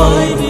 với đi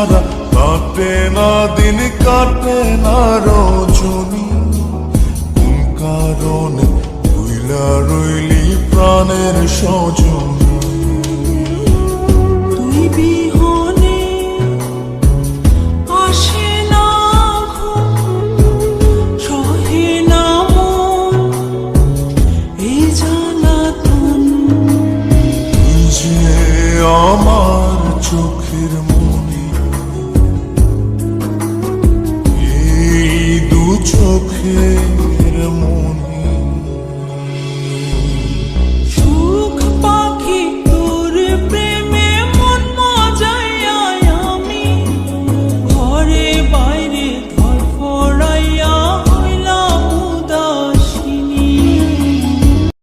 ছাড়া কাটে না দিন কাটে না রজনী কোন কারণে ভুইলা রইলি প্রাণের সজনী? আমার চোখের মা